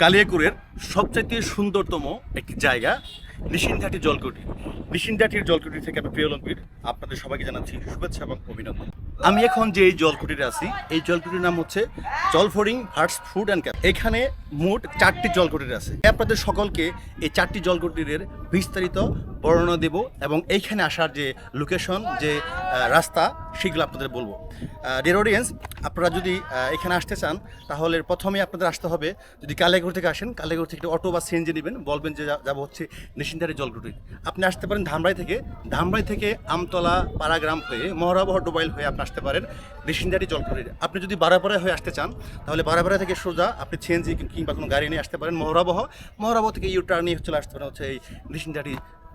কালিয়াকুরের সবচাইতে সুন্দরতম একটি জায়গা নিশিনঘাটি জলকুটি। নিশিনঘাটির জলকুটি থেকে আমি প্রিয়লম্বীর আপনাদের সবাইকে জানাচ্ছি শুভেচ্ছা এবং অভিনন্দন। আমি এখন যে জলকুটিতে আছি, এই জলকুটির নাম হচ্ছে জলফোরিং হার্টস ফুড অ্যান্ড ক্যাফ এখানে মোট চারটি জলকুটির আছে। আপনাদের সকলকে এই চারটি জলকুটিরের বিস্তারিত বর্ণনা দেব এবং এইখানে আসার যে লোকেশন যে রাস্তা, সেগুলো আপনাদের বলব। ডিয়ার অডিয়েন্স আপনারা যদি এখানে আসতে চান, তাহলে প্রথমে আপনাদের আসতে হবে। যদি কালিয়াগুড় থেকে আসেন কালিয়াগুড় থেকে অটো বা সিএনজি নেবেন, বলবেন যা- যাব হচ্ছে নিশিন্দারি জলকুটি আপনি আসতে পারেন ধামরাই থেকে। ধামরাই থেকে আমতলা পাড়াগ্রাম হয়ে, মহরাবহ ডোবাইল হয়ে আপনি আসতে পারেন মেশিনদারি জলকুটি আপনি যদি বারাপাড়ায় হয়ে আসতে চান, তাহলে বারাপাড়া থেকে সোজা আপনি সিএনজি কিংবা কোনো গাড়ি নিয়ে আসতে পারেন মহরাবহ। মহরাবহ থেকে ইউ টার্ন নিয়ে চলে আসতে পারেন হচ্ছে এই নিশিন্দারি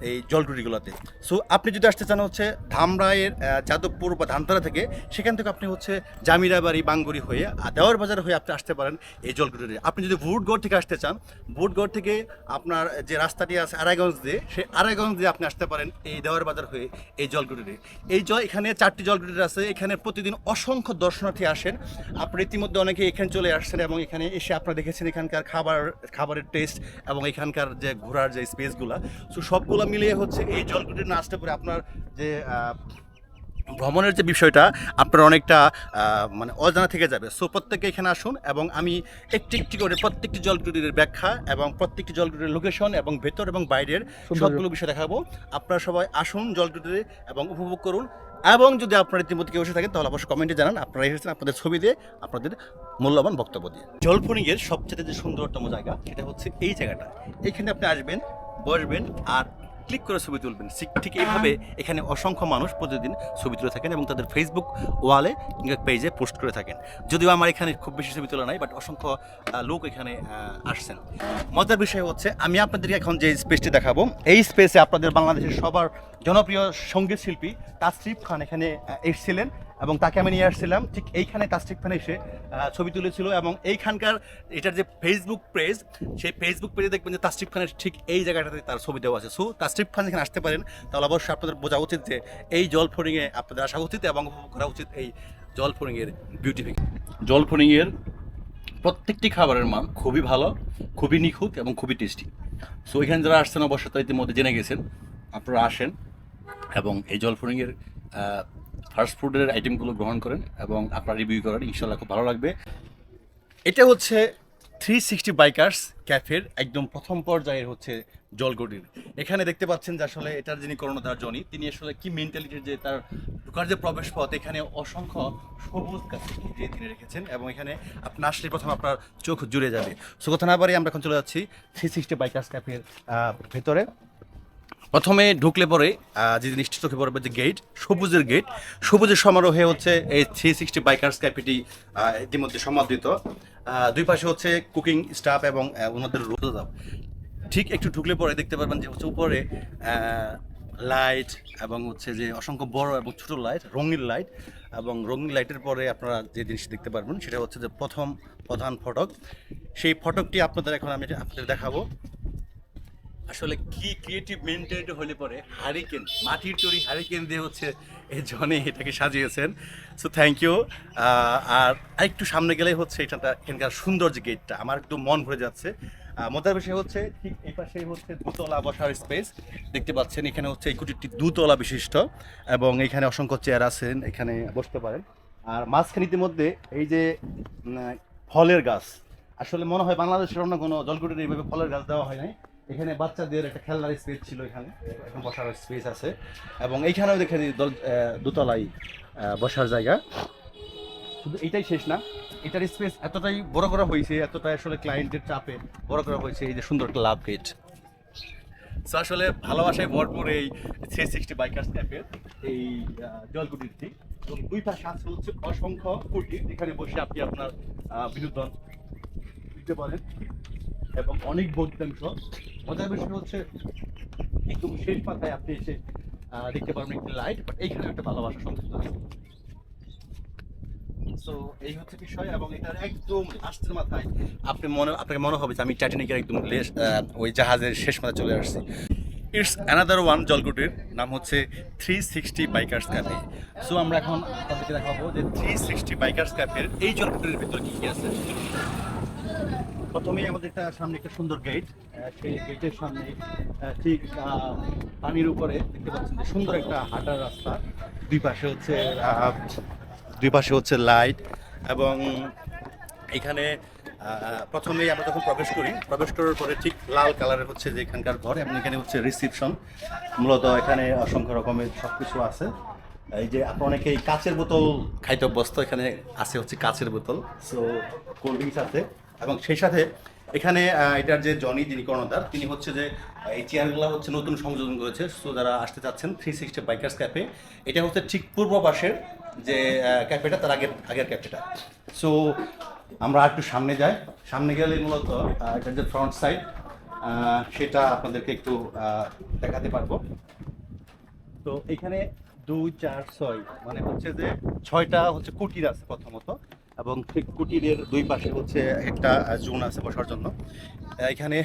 এই জলটুরিগুলোতে সো আপনি যদি আসতে চান হচ্ছে ধামরাইয়ের যাদবপুর বা ধানতলা থেকে, সেখান থেকে আপনি হচ্ছে জামিরাবাড়ি, বাঙ্গুরি হয়ে দেওয়ার বাজার হয়ে আপনি আসতে পারেন এই জলটুরি আপনি যদি ভুটগড় থেকে আসতে চান, ভুটগড় থেকে আপনার যে রাস্তাটি আছে আড়াইগঞ্জ দিয়ে, সেই আড়াইগঞ্জ দিয়ে আপনি আসতে পারেন এই দেওয়ার বাজার হয়ে এই জলকুটিতে। এই জল এখানে চারটি জলকুটির আছে। এখানে প্রতিদিন অসংখ্য দর্শনার্থী আসেন। আপনি ইতিমধ্যে অনেকে এখানে চলে আসছেন এবং এখানে এসে আপনারা দেখেছেন এখানকার খাবার, খাবারের টেস্ট এবং এখানকার যে ঘোরার যে স্পেসগুলো সো সবগুলো মিলিয়ে হচ্ছে এই জলকুটি না আসতে পারে আপনার যে ভ্রমণের যে বিষয়টা আপনার অনেকটা মানে অজানা থেকে যাবে। সো প্রত্যেকে এখানে আসুন এবং আমি একটি একটি করে প্রত্যেকটি জলকুটির ব্যাখ্যা এবং প্রত্যেকটি জলকুটির লোকেশন এবং ভেতর এবং বাইরের সবগুলো বিষয় দেখাবো। আপনারা সবাই আসুন জলকুটিরে এবং উপভোগ করুন এবং যদি আপনারা ইতিমধ্যে কেউ এসে থাকেন তাহলে অবশ্যই কমেন্টে জানান। আপনারা এসেছেন আপনাদের ছবি দিয়ে আপনাদের মূল্যবান বক্তব্য দিয়ে। জলফনিংয়ের সবচেয়ে যে সুন্দরতম জায়গা সেটা হচ্ছে এই জায়গাটা। এখানে আপনি আসবেন বসবেন আর ক্লিক করে ছবি তুলবেন। ঠিক- এইভাবে এখানে অসংখ্য মানুষ প্রতিদিন ছবি তুলে থাকেন এবং তাদের ফেসবুক ওয়ালে পেজে পোস্ট করে থাকেন। যদিও আমার এখানে খুব বেশি ছবি তোলা নাই বাট অসংখ্য লোক এখানে আসছেন। মজার বিষয় হচ্ছে, আমি আপনাদেরকে এখন যে স্পেসটি দেখাবো, এই স্পেসে আপনাদের বাংলাদেশের সবার জনপ্রিয় সংগীত শিল্পী তাসরিফ খান এখানে এসেছিলেন। এবং তাকে আমি নিয়ে আসছিলাম। ঠিক এইখানে তাসরিফ খান এসে ছবি তুলেছিল এবং এইখানকার এটার যে ফেসবুক পেজ সেই ফেসবুক পেজে দেখবেন যে তাসরিফ খানের ঠিক এই জায়গাটাতে তার ছবি দেওয়া আছে। সো তাসরিফ খান এখানে আসতে পারেন, তাহলে অবশ্যই আপনাদের বোঝা উচিত যে এই জল ফোরিংয়ে আপনাদের আসা উচিত এবং উপভোগ করা উচিত এই জল ফোরিংয়ের বিউটিফিক জল ফোরিংয়ের প্রত্যেকটি খাবারের মান খুবই ভালো, খুবই নিখুঁত এবং খুবই টেস্টি সো এখানে যারা আসছেন অবশ্যই তো ইতিমধ্যে জেনে গেছেন, আপনারা আসেন এবং এই জলফুরিংয়ের ফাস্ট ফুডের আইটেমগুলো গ্রহণ করেন এবং আপনারা রিভিউ করেন ইনশাল্লাহ খুব ভালো লাগবে। এটা হচ্ছে থ্রি সিক্সটি বাইকার্স ক্যাফের একদম প্রথম পর্যায়ের হচ্ছে জলগডির। এখানে দেখতে পাচ্ছেন যে আসলে এটার যিনি কর্ণধার জনি, তিনি আসলে কি মেন্টালিটির যে তার ঢোকার যে প্রবেশ পথ এখানে অসংখ্য সবুজ গাছ দিয়ে তিনি রেখেছেন এবং এখানে আপনি আসলে প্রথম আপনার চোখ জুড়ে যাবে। সো কথা না বাড়ি আমরা এখন চলে যাচ্ছি থ্রি সিক্সটি বাইকার্স ক্যাফের ভেতরে। প্রথমে ঢুকলে পরে যে জিনিসটি চোখে পড়বে যে গেট সবুজের গেট সবুজের সমারোহে হচ্ছে এই থ্রি সিক্সটি বাইকার্স ক্যাফেটি ইতিমধ্যে সমাদৃত। দুই পাশে হচ্ছে কুকিং স্টাফ এবং ওনাদের রোদ ঠিক একটু ঢুকলে পরে দেখতে পারবেন যে হচ্ছে উপরে লাইট এবং হচ্ছে যে অসংখ্য বড় এবং ছোট লাইট রঙিন লাইট এবং রঙিন লাইটের পরে আপনারা যে জিনিসটি দেখতে পারবেন সেটা হচ্ছে যে প্রথম প্রধান ফটক। সেই ফটকটি আপনাদের এখন আমি আপনাদের দেখাবো। আসলে কি ক্রিয়েটিভ মেন্টেড হলে পরে হারিকেন মাটির তৈরি হারিকেন দিয়ে হচ্ছে এই জনে এটাকে সাজিয়েছেন। সো থ্যাংক ইউ আর আরেকটু সামনে গেলে হচ্ছে এটাটা এখানকার সুন্দর যে গেটটা আমার একটু মন ভরে যাচ্ছে। মজার বিষয় হচ্ছে ঠিক এই পাশে হচ্ছে দুতলা বসার স্পেস দেখতে পাচ্ছেন এখানে হচ্ছে এই কুটিরটি দুতলা বিশিষ্ট এবং এখানে অসংখ্য চেয়ার আছেন, এখানে বসতে পারেন। আর মাঝখানে ইতিমধ্যে এই যে ফলের গাছ। আসলে মনে হয় বাংলাদেশের অন্য কোনো জলকুটির এইভাবে ফলের গাছ দেওয়া হয় নাই। এখানে বাচ্চাদের একটা খেলনার স্পেস ছিল এখানে, এখন বসার স্পেস আছে। এবং এইখানেও দেখে দোতলায় বসার জায়গা। শুধু এটাই শেষ না, এটার স্পেস এতটাই বড় করা হয়েছে, এতটাই আসলে ক্লায়েন্টের চাপে বড় করা হয়েছে, এই যে সুন্দর একটা লাভ গেট সো আসলে ভালোবাসায় ভরপুর এই থ্রি সিক্সটি বাইকার্স ক্যাফের এই জলকুটিরটি এবং দুই পাশে আছে হচ্ছে অসংখ্য কুটির যেখানে বসে আপনি আপনার বিনোদন দিতে পারেন। এবং অনেক বৈজ্ঞানিক মজার বিষয় হচ্ছে, একদম শেষ পাতায় আপনি এসে দেখতে পারবেন একটি লাইট বাট এইখানে একটা ভালোবাসা সংযুক্ত আছে। সো এই হচ্ছে বিষয় এবং এটার একদম লাস্টের মাথায় আপনি মনে, আপনাকে মনে হবে যে আমি টাইটানিকের একদম ওই জাহাজের শেষ মাথায় চলে আসছি। ইটস অ্যানাদার ওয়ান জলকুটির, নাম হচ্ছে three sixty bikers cafe so আমরা এখন আপনাদেরকে দেখাবো যে থ্রি সিক্সটি বাইকার্স ক্যাফের এই জলকুটির ভিতরে কী কী আছে। প্রথমেই আমাদের একটা সামনে একটা সুন্দর গেট সেই গেটের সামনে ঠিক পানির উপরে দেখতে পাচ্ছেন সুন্দর একটা হাঁটার রাস্তা। দুই পাশে হচ্ছে দুই পাশে হচ্ছে লাইট এবং এখানে প্রথমেই আমরা যখন প্রবেশ করি, প্রবেশ করার পরে ঠিক লাল কালারের হচ্ছে যে এখানকার ঘর এবং এখানে হচ্ছে রিসিপশন মূলত এখানে অসংখ্য রকমের সব কিছু আছে। এই যে আপনার অনেকেই কাঁচের বোতল খাইতে অভ্যস্ত এখানে আছে হচ্ছে কাঁচের বোতল। সো কোল্ড ড্রিঙ্কস আছে। এবং সেই সাথে এখানে এটার যে জনি, যিনি কর্ণধার, তিনি হচ্ছে যে, এই চেয়ারগুলো হচ্ছে নতুন সংযোজন করেছে। সো যারা আসতে চাচ্ছেন থ্রি সিক্সটি বাইকার্স ক্যাফে এটা হচ্ছে ঠিক পূর্ব পাশের যে ক্যাফেটা তার আগের আগের ক্যাফেটা সো আমরা একটু সামনে যাই। সামনে গেলে মূলত এটার যে ফ্রন্ট সাইড সেটা আপনাদেরকে একটু দেখাতে পারব। তো এখানে দুই, চার, ছয় মানে হচ্ছে যে ছয়টা হচ্ছে কুটির আছে প্রথমত। এবং ঠিক কুটিরের দুই পাশে হচ্ছে একটা জোন আছে বসার জন্য। এখানে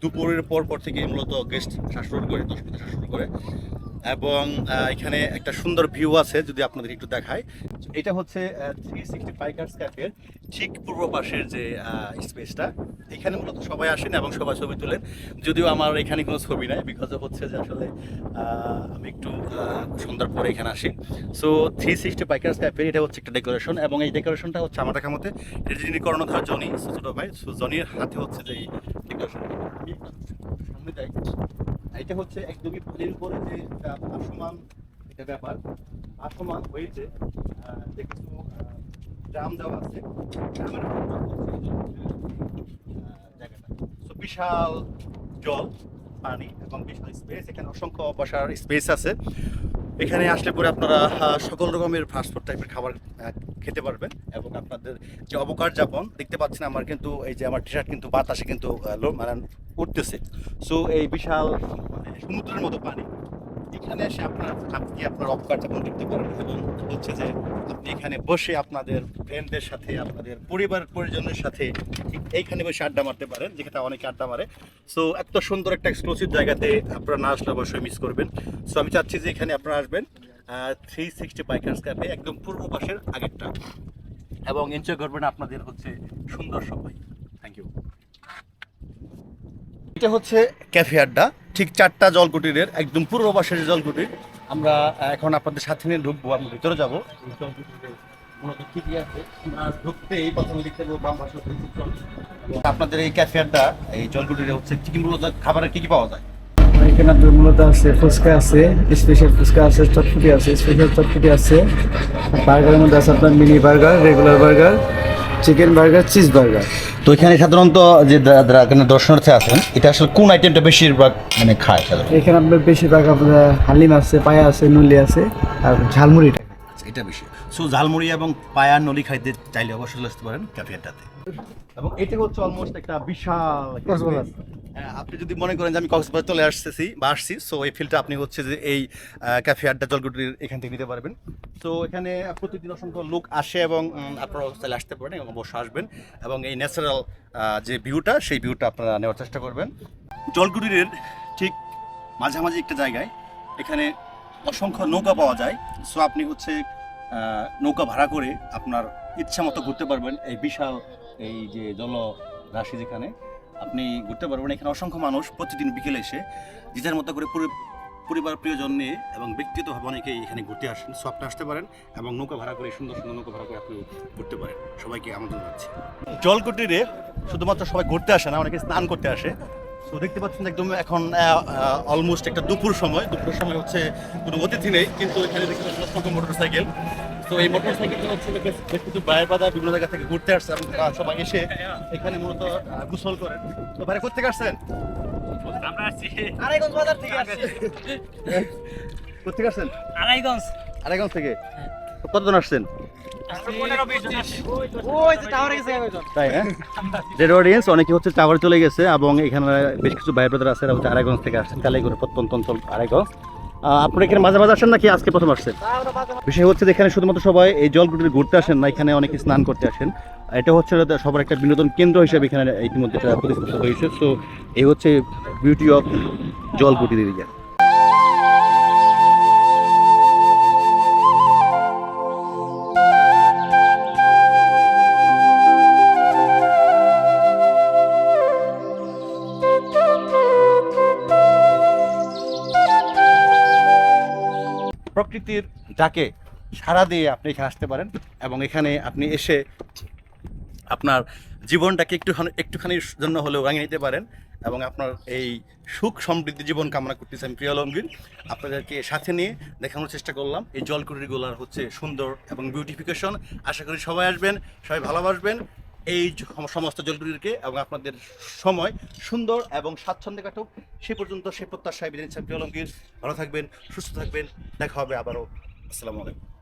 দুপুরের পর পর থেকে মূলত গেস্ট আসা শুরু করে দশ মিনিট শুরু করে। এবং এখানে একটা সুন্দর ভিউ আছে যদি আপনাদের একটু দেখায়। এটা হচ্ছে থ্রি সিক্সটি ফাইকার্স ক্যাফের ঠিক পূর্ব পাশের যে স্পেসটা এখানে মূলত সবাই আসেন এবং সবাই ছবি তোলেন। যদিও আমার এখানে কোনো ছবি নাই বিকজ হচ্ছে যে আসলে আমি একটু সন্ধ্যার পরে এখানে আসি। সো থ্রি সিক্সটি বাইকার্স ক্যাফের, এটা হচ্ছে একটা ডেকোরেশন এবং এই ডেকোরেশনটা হচ্ছে আমার দেখা মতে, এটা যিনি কর্ণধার জনি ছোট ভাই। সো জনির হাতে হচ্ছে যে ডেকোরেশন সামনে এটা হচ্ছে একদমই পানির উপরে যে ভাসমান এটা ব্যাপার। ভাসমান হয়েছে যে কিছু ড্রাম দেওয়া আছে। জায়গাটা। বিশাল জল, পানি এবং বিশাল স্পেস এখানে অসংখ্য বসার স্পেস আছে। এখানে আসলে পরে আপনারা সকল রকমের ফাস্টফুড টাইপের খাবার খেতে পারবেন এবং আপনাদের যে অবকার যাপন দেখতে পাচ্ছেন আমার কিন্তু এই যে আমার টি শার্ট কিন্তু বাতাসে কিন্তু মানে উঠতেছে। সো এই বিশাল মানে সমুদ্রের মতো পানি। এখানে এসে আপনার আপনি আপনার যাপন দেখতে পারেন এবং হচ্ছে যে আপনি এখানে বসে আপনাদের ফ্রেন্ডদের সাথে, আপনাদের পরিবার পরিজনের সাথে ঠিক এইখানে বসে আড্ডা মারতে পারেন যেটা অনেকে আড্ডা মারে। সো এত সুন্দর একটা এক্সক্লুসিভ জায়গাতে আপনারা না আসলে অবশ্যই মিস করবেন। সো আমি চাচ্ছি যে এখানে আপনারা আসবেন থ্রি সিক্সটি বাইকার্স ক্যাফে একদম পূর্ব পাশের আগেরটা। এবং এনজয় করবেন আপনাদের হচ্ছে সুন্দর সময় থ্যাংক ইউ এটা হচ্ছে ক্যাফে আড্ডা। ঠিক চারটা জলকুটিরের, একদম পূর্ব পাশের জলকুটির, আমরা এখন আপনাদের সাথে নিয়ে ঢুকবো, আমরা ভিতরে যাব। এই মূলত কি কি আছে? আমরা ঢুকতে এই প্রথমে দেখতে বাম আপনাদের এই ক্যাফে এই জলকুটিরে হচ্ছে কি মূলত খাবারের কি কি পাওয়া যায়? এখানে মূলত আছে ফুচকা আছে স্পেশাল ফুচকা আছে, চটপটি আছে স্পেশাল চটপটি আছে বার্গারের মধ্যে আছে আপনার mini burger regular burger chicken burger cheese burger তো এখানে সাধারণত যে এখানে দর্শনার্থী আছেন এটা আসলে কোন আইটেমটা বেশিরভাগ মানে খায় সাধারণত? এখানে আপনার বেশিরভাগ আপনার হালিম আছে পায়া আছে নুলি আছে আর ঝালমুড়িটা আচ্ছা, এটা বেশি। সো ঝালমুড়ি এবং পায়া নলি খাইতে চাইলে অবশ্যই আসতে পারেন ক্যাফেটাতে। এবং এটা হচ্ছে অলমোস্ট একটা বিশাল। হ্যাঁ, আপনি যদি মনে করেন যে আমি কক্সবাজার চলে আসতেছি বা আসছি সো এই ফিল্ডটা আপনি হচ্ছে যে এই ক্যাফে আড্ডা জলগুটির এখান থেকে নিতে পারবেন। তো এখানে প্রতিদিন অসংখ্য লোক আসে এবং আপনারা চলে আসতে পারেন এবং অবশ্যই আসবেন। এবং এই ন্যাচারাল যে ভিউটা সেই ভিউটা আপনারা নেওয়ার চেষ্টা করবেন। জলগুটির ঠিক মাঝামাঝি একটা জায়গায় এখানে অসংখ্য নৌকা পাওয়া যায়। সো আপনি হচ্ছে নৌকা ভাড়া করে আপনার ইচ্ছা মতো ঘুরতে পারবেন। এই বিশাল এই যে জলরাশি যেখানে, আপনি ঘুরতে পারবেন। এখানে অসংখ্য মানুষ প্রতিদিন বিকেলে এসে নিজের মতো করে পরিবার প্রিয়জন নিয়ে এবং ব্যক্তিগতভাবে অনেকেই এখানে ঘুরতে আসেন সো আসতে পারেন এবং নৌকা ভাড়া করে, সুন্দর সুন্দর নৌকা ভাড়া করে আপনি ঘুরতে পারেন। সবাইকে আমন্ত্রণ জানাচ্ছি। জলকুটিরে শুধুমাত্র সবাই ঘুরতে আসে না, অনেকে স্নান করতে আসে। তো দেখতে পাচ্ছেন একদম এখন অলমোস্ট একটা দুপুর সময়। দুপুর সময় হচ্ছে কোনো অতিথি নেই, কিন্তু এখানে দেখতে পাচ্ছেন অসংখ্য মোটর সাইকেল তো এই মোটর সাইকেলটা হচ্ছে বেশ কিছু বাদা বিভিন্ন জায়গা থেকে ঘুরতে আসছে সবাই এসে এখানে মূলত গোসল করেন। তো বাইরে কোথেকে আসছেন? আমরা আসছি আড়াইগঞ্জ বাজার থেকে আসছে। কোথেকে আসছেন? আড়াইগঞ্জ আড়াইগঞ্জ থেকে? কতজন আসছেন? হ্যাঁ? রেড অডিয়েন্স অনেকে হচ্ছে টাওয়ার চলে গেছে এবং এখানে বেশ কিছু ভাই ব্রাদার আছে আড়াইগঞ্জ থেকে আসছেন কালাইগুড়ি প্রত্যন্ত অঞ্চল আড়াইগঞ্জ আহ, আপনারা এখানে মাঝে মাঝে আসেন নাকি আজকে প্রথম আসছেন? বিষয় হচ্ছে এখানে শুধুমাত্র সবাই এই জলগুলি ঘুরতে আসেন না এখানে অনেকে স্নান করতে আসেন। এটা হচ্ছে সবার একটা বিনোদন কেন্দ্র হিসেবে এখানে ইতিমধ্যে প্রতিষ্ঠিত হয়েছে। তো এই হচ্ছে বিউটি অফ জলকুটির এরিয়া। প্রকৃতির ডাকে সাড়া দিয়ে আপনি এখানে আসতে পারেন এবং এখানে আপনি এসে আপনার জীবনটাকে একটুখানি একটুখানির জন্য হলেও রাঙিয়ে নিতে পারেন এবং আপনার এই সুখ সমৃদ্ধি জীবন কামনা করতেছি আমি প্রিয় আলমগীর আপনাদেরকে সাথে নিয়ে দেখানোর চেষ্টা করলাম। এই জলকুটিগুলোর হচ্ছে সুন্দর এবং বিউটিফিকেশন আশা করি সবাই আসবেন, সবাই ভালোবাসবেন। এই সমস্ত জলগুলিকে এবং আপনাদের সময় সুন্দর এবং স্বাচ্ছন্দ্যে কাটুক। সে পর্যন্ত সে প্রত্যাশায় বিদিন সাহেব আলমগীর ভালো থাকবেন, সুস্থ থাকবেন। দেখা হবে আবারও। আসসালামু আলাইকুম।